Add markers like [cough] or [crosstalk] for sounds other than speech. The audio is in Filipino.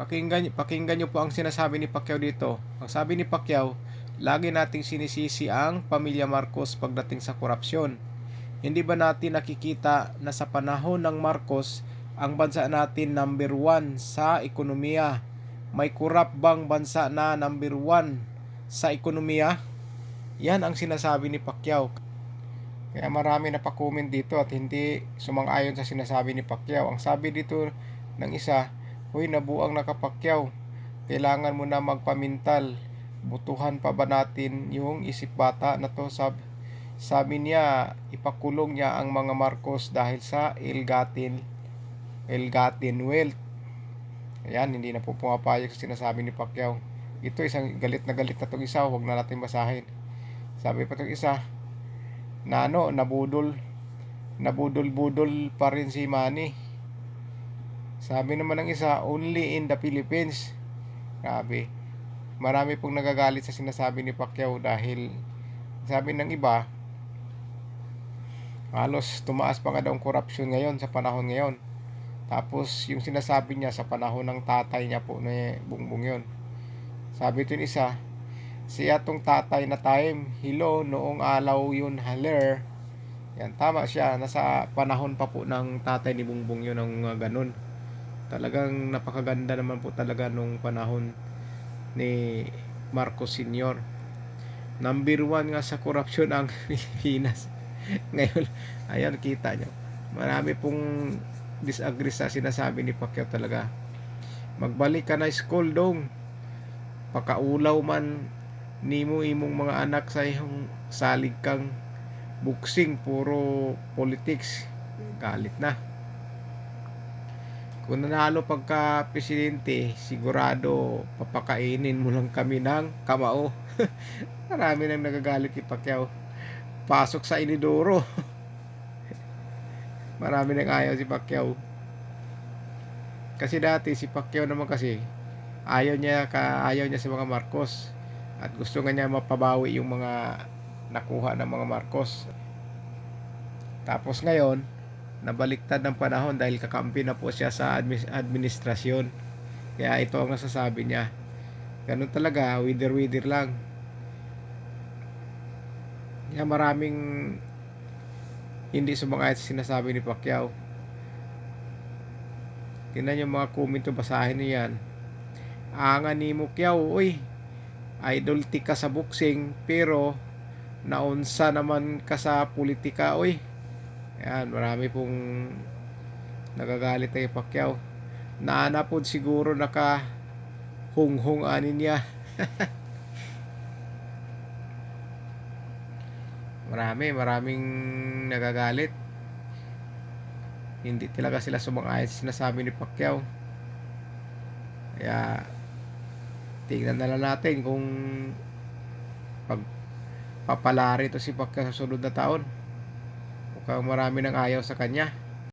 Pakinggan, pakinggan nyo po ang sinasabi ni Pacquiao dito. Ang sabi ni Pacquiao, lagi nating sinisisi ang pamilya Marcos pagdating sa korupsyon. Hindi ba natin nakikita na sa panahon ng Marcos, ang bansa natin number one sa ekonomiya? May kurap bang bansa na number one sa ekonomiya? Yan ang sinasabi ni Pacquiao. Kaya marami na pa-comment dito at hindi sumang-ayon sa sinasabi ni Pacquiao. Ang sabi dito ng isa, Hoy, nabuang nakapakyaw. Kailangan mo na magpamintal. Butuhan pa ba natin yung isip bata na to? Sab sabi niya, ipakulong niya ang mga Marcos dahil sa ill-gotten, ill-gotten wealth. Ayan, hindi na po pumapayag sa sinasabi ni Pacquiao. Ito isang galit na galit na itong isa, huwag na natin basahin. Sabi pa itong isa, na ano, nabudol, nabudol-budol pa rin si Manny. Sabi naman ng isa, only in the Philippines. Grabe. Marami pong nagagalit sa sinasabi ni Pacquiao dahil sabi ng iba, halos tumaas pa nga daw ang korupsyon ngayon sa panahon ngayon. Tapos yung sinasabi niya sa panahon ng tatay niya po na bungbong yun. Sabi ito isa, siya tong tatay na time, hilo noong alaw yun haler. Yan, tama siya. Nasa panahon pa po ng tatay ni Bungbong yun ang uh, ganun. Talagang napakaganda naman po talaga nung panahon ni Marcos Sr. Number one nga sa korupsyon ang [laughs] Pilipinas. Ngayon, ayan kita nyo. Marami pong disagree sa sinasabi ni Pacquiao talaga. Magbalik ka na school dong. Pakaulaw man nimo imong mga anak sa iyong salig kang buksing puro politics galit na kung nanalo pagka presidente sigurado papakainin mo lang kami ng kamao. [laughs] Marami nang nagagalit kay Pacquiao. Pasok sa inidoro. [laughs] Marami nang ayaw si Pacquiao. Kasi dati si Pacquiao naman kasi ayaw niya ka ayaw niya sa mga Marcos. At gusto niya mapabawi yung mga nakuha ng mga Marcos. Tapos ngayon, nabaliktad ng panahon dahil kakampi na po siya sa admi- administrasyon. Kaya ito ang nasasabi niya. Ganun talaga, wither-wither lang. Kaya maraming hindi sumangayat sa sinasabi ni Pacquiao. Tingnan yung mga comment basahin niyo yan. Angan ni Pacquiao, uy, idol ti ka sa boxing, pero naunsa naman ka sa politika oy yan marami pong nagagalit kay Pacquiao. Naana po siguro naka hunghung anin niya. [laughs] Marami maraming nagagalit. Hindi talaga sila sumang-ayon sa sinasabi ni Pacquiao. Kaya tingnan na lang natin kung pag papalari to si Pacquiao sa sunod na taon. Mukhang marami nang ayaw sa kanya.